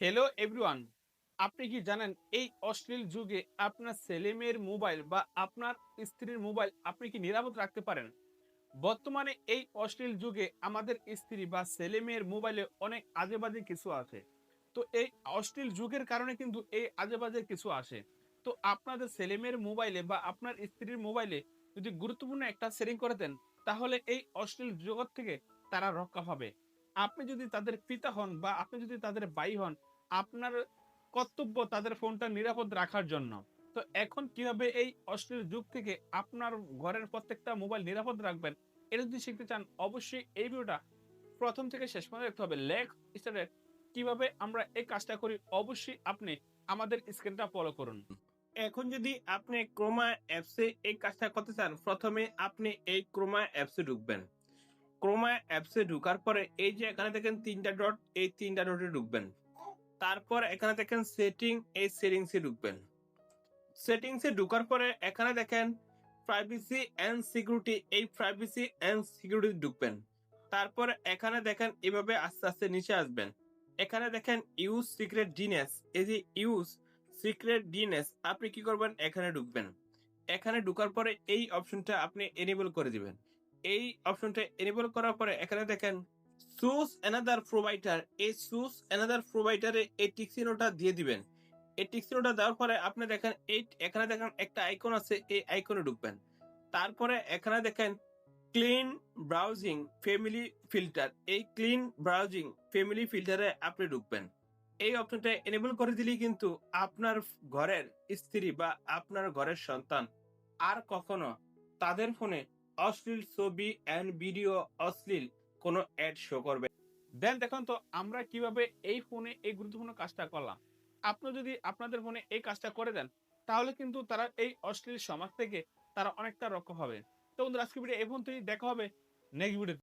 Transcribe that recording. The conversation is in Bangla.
হ্যালো এভরিওয়ান আপনি কি জানেন, এই অশ্লীল যুগে আপনার ছেলেমেয়ের মোবাইল বা আপনার স্ত্রীর মোবাইল আপনি কি নিরাপদ রাখতে পারেন? বর্তমানে এই অশ্লীল যুগে আমাদের স্ত্রী বা ছেলেমেয়ের মোবাইলে অনেক আজেবাজে কিছু আছে। তো এই অশ্লীল যুগের কারণে কিন্তু এই আজেবাজে কিছু আসে। তো আপনাদের ছেলেমেয়ের মোবাইলে বা আপনার স্ত্রীর মোবাইলে যদি গুরুত্বপূর্ণ একটা সেটিং করে দেন, তাহলে এই অশ্লীল জগৎ থেকে তারা রক্ষা পাবে। আপনি যদি তাদের পিতা হন বা আপনি যদি তাদের ভাই হন, আপনার কর্তব্য তাদের ফোনটা নিরাপদ রাখার জন্য। তো এখন কীভাবে এই অশ্লীল যুগ থেকে আপনার ঘরের প্রত্যেকটা মোবাইল নিরাপদ রাখবেন, এটা যদি শিখতে চান, অবশ্যই এই ভিডিওটা প্রথম থেকে শেষ পর্যন্ত দেখতে হবে। লেখ স্টারে কীভাবে আমরা এই কাজটা করি, অবশ্যই আপনি আমাদের স্ক্রিনটা ফলো করুন। এখন যদি আপনি ক্রোমা অ্যাপসে এই কাজটা করতে চান, প্রথমে আপনি এই ক্রোমা অ্যাপসে ঢুকবেন। ক্রোমা অ্যাপসে ঢুকার পরে এই যে এখানে দেখেন তিনটা ডট এই তিনটা ডটে ঢুকবেন। তারপর এখানে দেখেন সেটিং এই সেটিংসে ঢুকবেন। সেটিংসে ঢুকার পরে এখানে দেখেন প্রাইভেসি এন্ড সিকিউরিটি এই প্রাইভেসি এন্ড সিকিউরিটি ঢুকবেন। তারপর এখানে দেখেন এভাবে আস্তে আস্তে নিচে আসবেন। এখানে দেখেন ইউজ সিক্রেট ডিনেস এই যে ইউজ সিক্রেট ডিনেস আপনি কি করবেন? এখানে ঢুকবেন। এখানে ঢুকার পরে এই অপশনটা আপনি এনেবল করে দিবেন। এই অপশনটা এনেবল করার পরে এখানে দেখেন চুজ অ্যানাদার প্রোভাইডার এই চুজ অ্যানাদার প্রোভাইডারে এই টিক্সিনোটা দিয়ে দিবেন। এই টিক্সিনোটা দেওয়ার পরে আপনি দেখেন, এই এখানে দেখেন একটা আইকন আছে, এই আইকনে ঢুকবেন। তারপরে এখানে দেখেন ক্লিন ব্রাউজিং ফ্যামিলি ফিল্টার এই ক্লিন ব্রাউজিং ফ্যামিলি ফিল্টারে আপনি ঢুকবেন। এই অপশনটা এনেবল করে দিলেই কিন্তু আপনার ঘরের স্ত্রী বা আপনার ঘরের সন্তান আর কখনো তাদের ফোনে অশ্লীল ছবি অ্যান্ড ভিডিও অশ্লীল কোনো অ্যাড শো করবে। দেন দেখুন তো, আমরা কীভাবে এই ফোনে এই গুরুত্বপূর্ণ কাজটা করলাম। আপনি যদি আপনাদের ফোনে এই কাজটা করে দেন, তাহলে কিন্তু তারা এই অশ্লীল সমাজ থেকে তারা অনেকটা রক্ষা হবে। তো বন্ধুরা আজকে ভিডিও এই ফোন থেকেই দেখা হবে নেক্সট ভিডিও